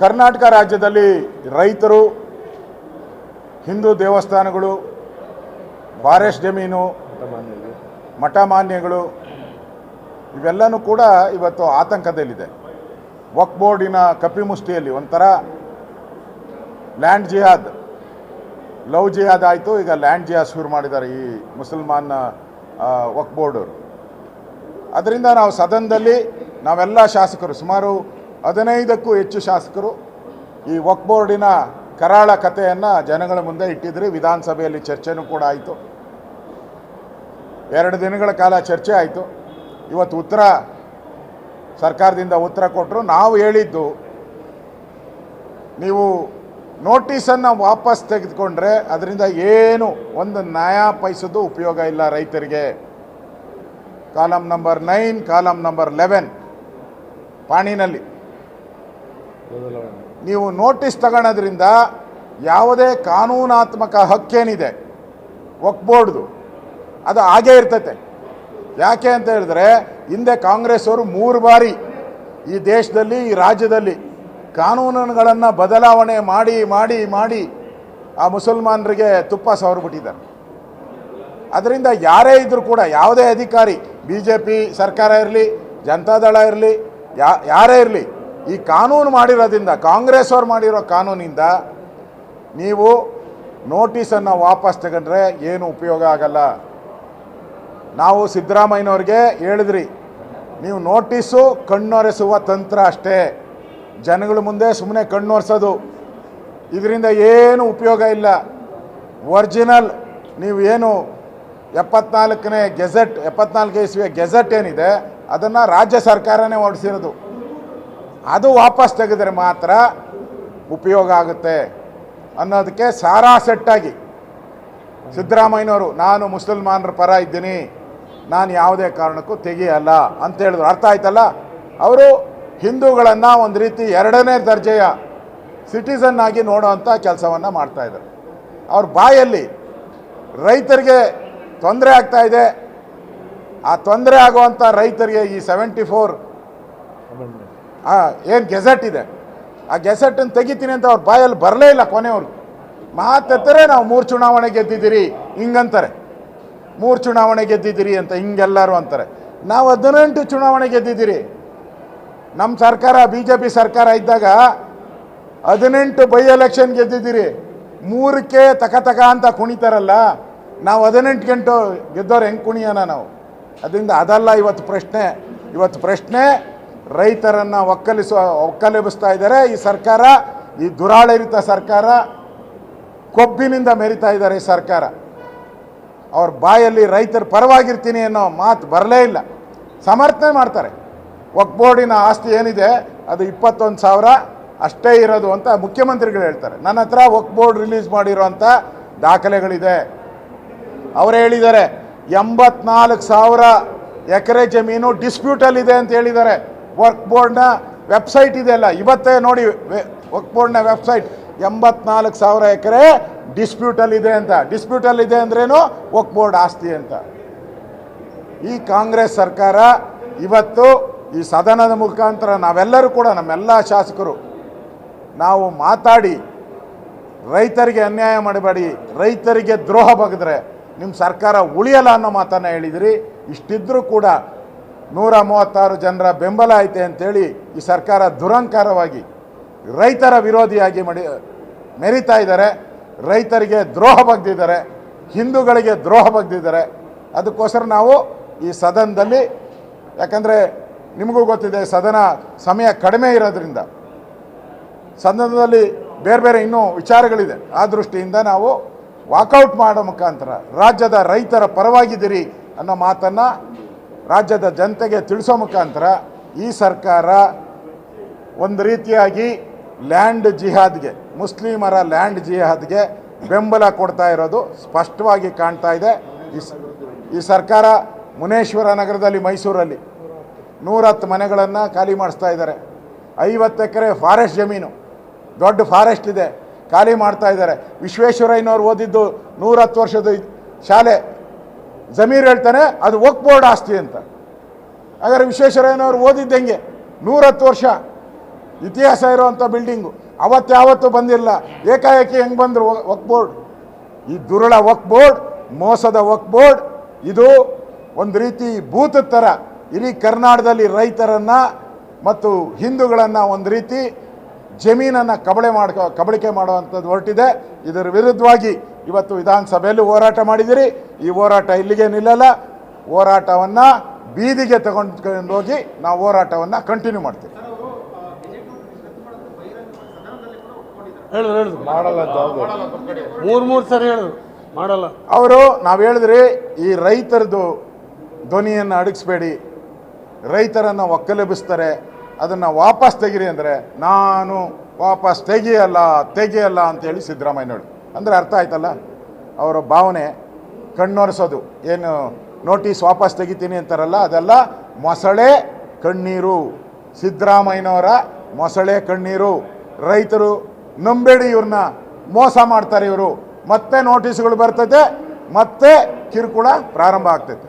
ಕರ್ನಾಟಕ ರಾಜ್ಯದಲ್ಲಿ ರೈತರು, ಹಿಂದೂ ದೇವಸ್ಥಾನಗಳು, ಬಾರೆಸ್ ಜಮೀನು ಮಠಮಾನ್ಯಗಳು ಇವೆಲ್ಲನೂ ಕೂಡ ಇವತ್ತು ಆತಂಕದಲ್ಲಿದೆ. ವಕ್ ಬೋರ್ಡಿನ ಕಪಿಮುಷ್ಟಿಯಲ್ಲಿ ಒಂಥರ ಲ್ಯಾಂಡ್ ಜಿಹಾದ್, ಲವ್ ಜಿಹಾದ್ ಆಯಿತು, ಈಗ ಲ್ಯಾಂಡ್ ಜಿಹಾದ್ ಶುರು ಮಾಡಿದ್ದಾರೆ ಈ ಮುಸಲ್ಮಾನ್ ವಕ್ ಬೋರ್ಡ್ ಅದರಿಂದ ನಾವು ಸದನದಲ್ಲಿ ನಾವೆಲ್ಲ ಶಾಸಕರು, ಸುಮಾರು ಹದಿನೈದಕ್ಕೂ ಹೆಚ್ಚು ಶಾಸಕರು ಈ ವಕ್ಬೋರ್ಡಿನ ಕರಾಳ ಕಥೆಯನ್ನು ಜನಗಳ ಮುಂದೆ ಇಟ್ಟಿದ್ರಿ. ವಿಧಾನಸಭೆಯಲ್ಲಿ ಚರ್ಚೆನೂ ಕೂಡ ಆಯಿತು. ಎರಡು ದಿನಗಳ ಕಾಲ ಚರ್ಚೆ ಆಯಿತು. ಇವತ್ತು ಉತ್ತರ ಸರ್ಕಾರದಿಂದ ಉತ್ತರ ಕೊಟ್ಟರು ನಾವು ಹೇಳಿದ್ದು, ನೀವು ನೋಟಿಸನ್ನು ವಾಪಸ್ ತೆಗೆದುಕೊಂಡ್ರೆ ಅದರಿಂದ ಏನು ಒಂದು ನ್ಯಾಯ ಪೈಸದ್ದು ಉಪಯೋಗ ಇಲ್ಲ ರೈತರಿಗೆ. Column number nine column number eleven, ಪಾಣಿನಲ್ಲಿ. ನೀವು ನೋಟಿಸ್ ತಗೊಳೋದ್ರಿಂದ ಯಾವುದೇ ಕಾನೂನಾತ್ಮಕ ಹಕ್ಕೇನಿದೆ ಒಕ್ಬೋರ್ಡ್ದು, ಅದು ಹಾಗೇ ಇರ್ತೈತೆ. ಯಾಕೆ ಅಂತ ಹೇಳಿದ್ರೆ, ಹಿಂದೆ ಕಾಂಗ್ರೆಸ್ ಅವರು ಮೂರು ಬಾರಿ ಈ ದೇಶದಲ್ಲಿ, ಈ ರಾಜ್ಯದಲ್ಲಿ ಕಾನೂನುಗಳನ್ನು ಬದಲಾವಣೆ ಮಾಡಿ ಮಾಡಿ ಮಾಡಿ ಆ ಮುಸಲ್ಮಾನರಿಗೆ ತುಪ್ಪ ಸವರ್ಬಿಟ್ಟಿದ್ದಾರೆ ಅದರಿಂದ ಯಾರೇ ಇದ್ದರೂ ಕೂಡ, ಯಾವುದೇ ಅಧಿಕಾರಿ ಬಿ ಜೆ ಪಿ ಸರ್ಕಾರ ಇರಲಿ, ಜನತಾದಳ ಇರಲಿ, ಯಾ, ಯಾರೇ ಇರಲಿ ಈ ಕಾನೂನು ಮಾಡಿರೋದ್ರಿಂದ ಕಾಂಗ್ರೆಸ್ ಅವ್ರು ಮಾಡಿರೋ ಕಾನೂನಿಂದ ನೀವು ನೋಟಿಸನ್ನು ವಾಪಸ್ ತಗೊಂಡ್ರೆ ಏನು ಉಪಯೋಗ ಆಗಲ್ಲ. ನಾವು ಸಿದ್ದರಾಮಯ್ಯನವ್ರಿಗೆ ಹೇಳಿದ್ರಿ, ನೀವು ನೋಟಿಸು ಕಣ್ಣೊರೆಸುವ ತಂತ್ರ ಅಷ್ಟೇ. ಜನಗಳ ಮುಂದೆ ಸುಮ್ಮನೆ ಕಣ್ಣೊರೆಸೋದು. ಇದರಿಂದ ಏನು ಉಪಯೋಗ ಇಲ್ಲ. ಒರ್ಜಿನಲ್, ನೀವು ಏನು ಎಪ್ಪತ್ನಾಲ್ಕನೇ ಗೆಜೆಟ್, ಎಪ್ಪತ್ನಾಲ್ಕು ಇಸ್ವಿಯ ಗೆಜೆಟ್ ಏನಿದೆ, ಅದನ್ನು ರಾಜ್ಯ ಸರ್ಕಾರನೇ ಹೊರಡಿಸಿರೋದು. ಅದು ವಾಪಸ್ ತೆಗೆದ್ರೆ ಮಾತ್ರ ಉಪಯೋಗ ಆಗುತ್ತೆ ಅನ್ನೋದಕ್ಕೆ ಸಾರಾ ಸೆಟ್ಟಾಗಿ. ಸಿದ್ದರಾಮಯ್ಯನವರು, ನಾನು ಮುಸಲ್ಮಾನರ ಪರ ಇದ್ದೀನಿ, ನಾನು ಯಾವುದೇ ಕಾರಣಕ್ಕೂ ತೆಗಿಯಲ್ಲ ಅಂತ ಹೇಳಿದ್ರು. ಅರ್ಥ ಆಯ್ತಲ್ಲ? ಅವರು ಹಿಂದೂಗಳನ್ನು ಒಂದು ರೀತಿ ಎರಡನೇ ದರ್ಜೆಯ ಸಿಟಿಸನ್ ಆಗಿ ನೋಡೋವಂಥ ಕೆಲಸವನ್ನು ಮಾಡ್ತಾಯಿದ್ದಾರೆ ಅವ್ರ ಬಾಯಲ್ಲಿ ರೈತರಿಗೆ ತೊಂದರೆ ಆಗ್ತಾ ಇದೆ. ಆ ತೊಂದರೆ ಆಗುವಂಥ ರೈತರಿಗೆ ಈ ಸೆವೆಂಟಿ ಫೋರ್ ಏನು ಗೆಜೆಟ್ ಇದೆ? ಆ ಗೆಜೆಟನ್ನು ತೆಗಿತೀನಿ ಅಂತ ಅವ್ರ ಬಾಯಲ್ಲಿ ಬರಲೇ ಇಲ್ಲ ಕೊನೆಯವ್ರಿಗೆ. ಮಾತೆತ್ತರೆ ನಾವು ಮೂರು ಚುನಾವಣೆ ಗೆದ್ದಿದ್ದೀರಿ, ಹಿಂಗಂತಾರೆ. ಮೂರು ಚುನಾವಣೆ ಗೆದ್ದಿದ್ದೀರಿ ಅಂತ ಹಿಂಗೆಲ್ಲರೂ ಅಂತಾರೆ. ನಾವು ಹದಿನೆಂಟು ಚುನಾವಣೆ ಗೆದ್ದಿದ್ದೀರಿ. ನಮ್ಮ ಸರ್ಕಾರ ಬಿ ಜೆ ಪಿ ಸರ್ಕಾರ ಇದ್ದಾಗ ಹದಿನೆಂಟು ಬೈ ಎಲೆಕ್ಷನ್ ಗೆದ್ದಿದ್ದೀರಿ. ಮೂರಕ್ಕೆ ತಕ ತಕ ಅಂತ ಕುಣಿತಾರಲ್ಲ, ನಾವು ಹದಿನೆಂಟು ಗಂಟು ಗೆದ್ದವ್ರು ಹೆಂಗೆ ಕುಣಿಯೋಣ ನಾವು? ಅದರಿಂದ ಅದಲ್ಲ ಇವತ್ತು ಪ್ರಶ್ನೆ. ಇವತ್ತು ಪ್ರಶ್ನೆ ರೈತರನ್ನು ಒಕ್ಕಲಿಸುವ ಒಕ್ಕಲೆಬಿಸ್ತಾ ಇದ್ದಾರೆ. ಈ ಸರ್ಕಾರ, ಈ ದುರಾಳರಿತ ಸರ್ಕಾರ ಕೊಬ್ಬಿನಿಂದ ಮೆರಿತಾ ಇದ್ದಾರೆ ಈ ಸರ್ಕಾರ. ಅವ್ರ ಬಾಯಲ್ಲಿ ರೈತರ ಪರವಾಗಿರ್ತೀನಿ ಅನ್ನೋ ಮಾತು ಬರಲೇ ಇಲ್ಲ. ಸಮರ್ಥನೆ ಮಾಡ್ತಾರೆ. ಒಕ್ಬೋರ್ಡಿನ ಆಸ್ತಿ ಏನಿದೆ, ಅದು ಇಪ್ಪತ್ತೊಂದು ಸಾವಿರ, ಅಷ್ಟೇ ಇರೋದು ಅಂತ ಮುಖ್ಯಮಂತ್ರಿಗಳು ಹೇಳ್ತಾರೆ. ನನ್ನ ಹತ್ರ ವಕ್ ಬೋರ್ಡ್ ರಿಲೀಸ್ ಮಾಡಿರೋಂಥ ದಾಖಲೆಗಳಿದೆ. ಅವರು ಹೇಳಿದ್ದಾರೆ, ಎಂಬತ್ನಾಲ್ಕು ಸಾವಿರ ಎಕರೆ ಜಮೀನು ಡಿಸ್ಪ್ಯೂಟಲ್ಲಿದೆ ಅಂತ ಹೇಳಿದ್ದಾರೆ. ವರ್ಕ್ ಬೋರ್ಡ್ನ ವೆಬ್ಸೈಟ್ ಇದೆಯಲ್ಲ, ಇವತ್ತೇ ನೋಡಿ ವರ್ಕ್ ಬೋರ್ಡ್ನ ವೆಬ್ಸೈಟ್, ಎಂಬತ್ನಾಲ್ಕು ಸಾವಿರ ಎಕರೆ ಡಿಸ್ಪ್ಯೂಟಲ್ಲಿದೆ ಅಂತ. ಡಿಸ್ಪ್ಯೂಟಲ್ಲಿದೆ ಅಂದ್ರೇನು? ವರ್ಕ್ ಬೋರ್ಡ್ ಆಸ್ತಿ ಅಂತ. ಈ ಕಾಂಗ್ರೆಸ್ ಸರ್ಕಾರ ಇವತ್ತು ಈ ಸದನದ ಮುಖಾಂತರ ನಾವೆಲ್ಲರೂ ಕೂಡ, ನಮ್ಮೆಲ್ಲ ಶಾಸಕರು, ನಾವು ಮಾತಾಡಿ, ರೈತರಿಗೆ ಅನ್ಯಾಯ ಮಾಡಬೇಡಿ, ರೈತರಿಗೆ ದ್ರೋಹ ಬಗೆದ್ರೆ ನಿಮ್ಮ ಸರ್ಕಾರ ಉಳಿಯಲ್ಲ ಅನ್ನೋ ಮಾತನ್ನು ಹೇಳಿದಿರಿ. ಇಷ್ಟಿದ್ರೂ ಕೂಡ ನೂರ ಮೂವತ್ತಾರು ಜನರ ಬೆಂಬಲ ಐತೆ ಅಂತೇಳಿ ಈ ಸರ್ಕಾರ ದುರಂಕಾರವಾಗಿ ರೈತರ ವಿರೋಧಿಯಾಗಿ ಮಡಿ, ಮೆರಿತಾ ಇದ್ದಾರೆ. ರೈತರಿಗೆ ದ್ರೋಹ ಬಗ್ದಿದ್ದಾರೆ. ಹಿಂದೂಗಳಿಗೆ ದ್ರೋಹ ಬಗ್ದಿದ್ದಾರೆ. ಅದಕ್ಕೋಸ್ಕರ ನಾವು ಈ ಸದನದಲ್ಲಿ, ಯಾಕಂದರೆ ನಿಮಗೂ ಗೊತ್ತಿದೆ, ಸದನ ಸಮಯ ಕಡಿಮೆ ಇರೋದ್ರಿಂದ ಸದನದಲ್ಲಿ ಬೇರೆ ಬೇರೆ ಇನ್ನೂ ವಿಚಾರಗಳಿದೆ. ಆ ದೃಷ್ಟಿಯಿಂದ ನಾವು ವಾಕೌಟ್ ಮಾಡೋ ಮುಖಾಂತರ ರಾಜ್ಯದ ರೈತರ ಪರವಾಗಿದ್ದೀರಿ ಅನ್ನೋ ಮಾತನ್ನು ರಾಜ್ಯದ ಜನತೆಗೆ ತಿಳಿಸೋ ಮುಖಾಂತರ ಈ ಸರ್ಕಾರ ಒಂದು ರೀತಿಯಾಗಿ ಲ್ಯಾಂಡ್ ಜಿಹಾದ್ಗೆ, ಮುಸ್ಲಿಮರ ಲ್ಯಾಂಡ್ ಜಿಹಾದ್ಗೆ ಬೆಂಬಲ ಕೊಡ್ತಾ ಇರೋದು ಸ್ಪಷ್ಟವಾಗಿ ಕಾಣ್ತಾ ಇದೆ. ಈ ಸರ್ಕಾರ ಮುನೇಶ್ವರ ನಗರದಲ್ಲಿ, ಮೈಸೂರಲ್ಲಿ ನೂರತ್ತು ಮನೆಗಳನ್ನು ಖಾಲಿ ಮಾಡಿಸ್ತಾ ಇದ್ದಾರೆ. ಐವತ್ತು ಎಕರೆ ಫಾರೆಸ್ಟ್ ಜಮೀನು, ದೊಡ್ಡ ಫಾರೆಸ್ಟ್ ಇದೆ, ಖಾಲಿ ಮಾಡ್ತಾ ಇದ್ದಾರೆ. ವಿಶ್ವೇಶ್ವರಯ್ಯನವರು ಓದಿದ್ದು ನೂರತ್ತು ವರ್ಷದ ಶಾಲೆ ಜಮೀರ್ ಹೇಳ್ತಾನೆ, ಅದು ವಕ್ ಬೋರ್ಡ್ ಆಸ್ತಿ ಅಂತ. ಹಾಗಾದ್ರೆ ವಿಶ್ವೇಶ್ವರಯ್ಯನವರು ಓದಿದ್ದಂಗೆ ನೂರತ್ತು ವರ್ಷ. ಇತಿಹಾಸ ಇರುವಂಥ ಬಿಲ್ಡಿಂಗು. ಅವತ್ತು ಯಾವತ್ತೂ ಬಂದಿಲ್ಲ. ಏಕಾಏಕಿ ಹೆಂಗೆ ಬಂದರು ವಕ್ ಬೋರ್ಡ್? ಈ ದುರುಳ ವಕ್ ಬೋರ್ಡ್, ಮೋಸದ ವಕ್ ಬೋರ್ಡ್, ಇದು ಒಂದು ರೀತಿ ಭೂತದ ಥರ ಇಡೀ ಕರ್ನಾಟಕದಲ್ಲಿ ರೈತರನ್ನು ಮತ್ತು ಹಿಂದೂಗಳನ್ನು ಒಂದು ರೀತಿ ಜಮೀನನ್ನು ಕಬಳೆ ಮಾಡ್ಕೊ, ಕಬಳಿಕೆ ಮಾಡುವಂಥದ್ದು ಹೊರಟಿದೆ. ಇದರ ವಿರುದ್ಧವಾಗಿ ಇವತ್ತು ವಿಧಾನಸಭೆಯಲ್ಲಿ ಹೋರಾಟ ಮಾಡಿದಿರಿ ಈ ಹೋರಾಟ ಇಲ್ಲಿಗೆ ನಿಲ್ಲಲ್ಲ. ಹೋರಾಟವನ್ನು ಬೀದಿಗೆ ತಗೊಂಡು ಹೋಗಿ ನಾವು ಹೋರಾಟವನ್ನು ಕಂಟಿನ್ಯೂ ಮಾಡ್ತೀವಿ. ಹೇಳಿದ್ರು ಹೇಳಿದ್ರು ಮಾಡಲ್ಲ ಮೂರು ಮೂರು ಸರಿ ಹೇಳಿದ್ರು ಮಾಡಲ್ಲ. ಅವರು ನಾವು ಹೇಳಿದ್ರಿ ಈ ರೈತರದು ಧ್ವನಿಯನ್ನು ಅಡಗಿಸ್ಬೇಡಿ. ರೈತರನ್ನು ಒಕ್ಕಲೆಬಿಸ್ತಾರೆ ಅದನ್ನು ವಾಪಸ್ ತೆಗಿರಿ ಅಂದರೆ ನಾನು ವಾಪಸ್ ತೆಗಿಯಲ್ಲ ತೆಗಿಯಲ್ಲ ಅಂತೇಳಿ ಸಿದ್ದರಾಮಯ್ಯನವರು ಅಂದರೆ ಅರ್ಥ ಆಯ್ತಲ್ಲ? ಅವರ ಭಾವನೆ ಕಣ್ಣೊರೆಸೋದು. ಏನು, ನೋಟಿಸ್ ವಾಪಸ್ ತೆಗಿತೀನಿ ಅಂತಾರಲ್ಲ, ಅದೆಲ್ಲ ಮೊಸಳೆ ಕಣ್ಣೀರು. ಸಿದ್ದರಾಮಯ್ಯನವರ ಮೊಸಳೆ ಕಣ್ಣೀರು. ರೈತರು ನಂಬೇಡಿ ಇವ್ರನ್ನ, ಮೋಸ ಮಾಡ್ತಾರೆ ಇವರು. ಮತ್ತೆ ನೋಟಿಸ್ಗಳು ಬರ್ತೈತೆ ಮತ್ತೆ ಕಿರುಕುಳ ಪ್ರಾರಂಭ ಆಗ್ತೈತೆ.